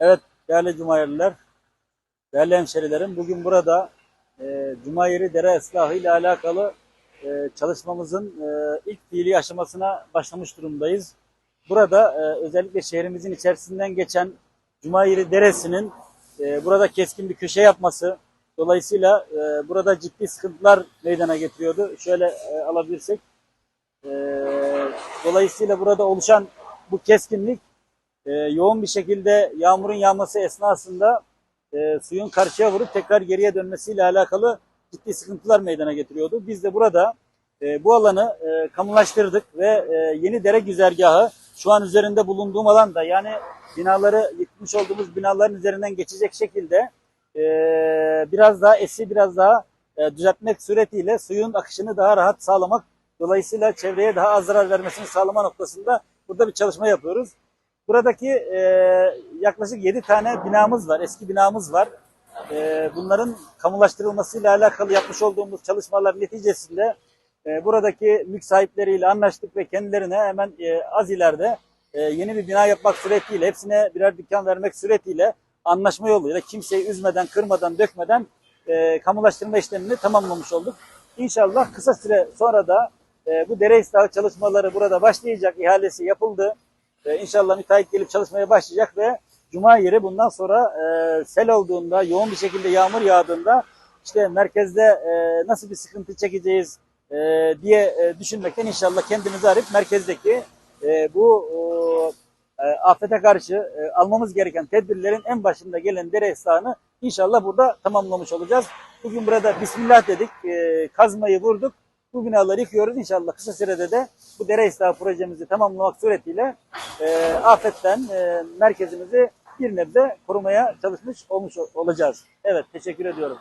Evet değerli Cumayirliler, değerli hemşerilerim bugün burada e, Cumayiri dere ıslahı ile alakalı e, çalışmamızın e, ilk fiili aşamasına başlamış durumdayız. Burada e, özellikle şehrimizin içerisinden geçen Cumayiri Deresi'nin e, burada keskin bir köşe yapması dolayısıyla e, burada ciddi sıkıntılar meydana getiriyordu. Şöyle e, alabilirsek. E, dolayısıyla burada oluşan bu keskinlik e, yoğun bir şekilde yağmurun yağması esnasında e, suyun karşıya vurup tekrar geriye dönmesiyle alakalı ciddi sıkıntılar meydana getiriyordu. Biz de burada e, bu alanı e, kamulaştırdık ve e, yeni dere güzergahı şu an üzerinde bulunduğum alanda yani binaları yıkmış olduğumuz binaların üzerinden geçecek şekilde e, biraz daha esi biraz daha e, düzeltmek suretiyle suyun akışını daha rahat sağlamak dolayısıyla çevreye daha az zarar vermesini sağlama noktasında burada bir çalışma yapıyoruz. Buradaki e, yaklaşık 7 tane binamız var, eski binamız var. E, bunların kamulaştırılmasıyla alakalı yapmış olduğumuz çalışmalar neticesinde e, buradaki mülk sahipleriyle anlaştık ve kendilerine hemen e, az ileride e, yeni bir bina yapmak suretiyle, hepsine birer dükkan vermek suretiyle anlaşma yoluyla kimseyi üzmeden, kırmadan, dökmeden e, kamulaştırma işlemini tamamlamış olduk. İnşallah kısa süre sonra da e, bu dere ıslahı çalışmaları burada başlayacak, ihalesi yapıldı. E, inşallah müteahhit gelip çalışmaya başlayacak ve Cuma yeri bundan sonra e, sel olduğunda, yoğun bir şekilde yağmur yağdığında işte merkezde e, nasıl bir sıkıntı çekeceğiz e, diye e, düşünmekten inşallah kendimizi arayıp merkezdeki e, bu e, e, afete karşı e, almamız gereken tedbirlerin en başında gelen dere ıslahını inşallah burada tamamlamış olacağız. Bugün burada Bismillah dedik, e, kazmayı vurduk. Bu binaları yıkıyoruz. İnşallah kısa sürede de bu dere ıslahı projemizi tamamlamak suretiyle e, afetten e, merkezimizi bir nebze korumaya çalışmış olmuş olacağız. Evet, teşekkür ediyorum.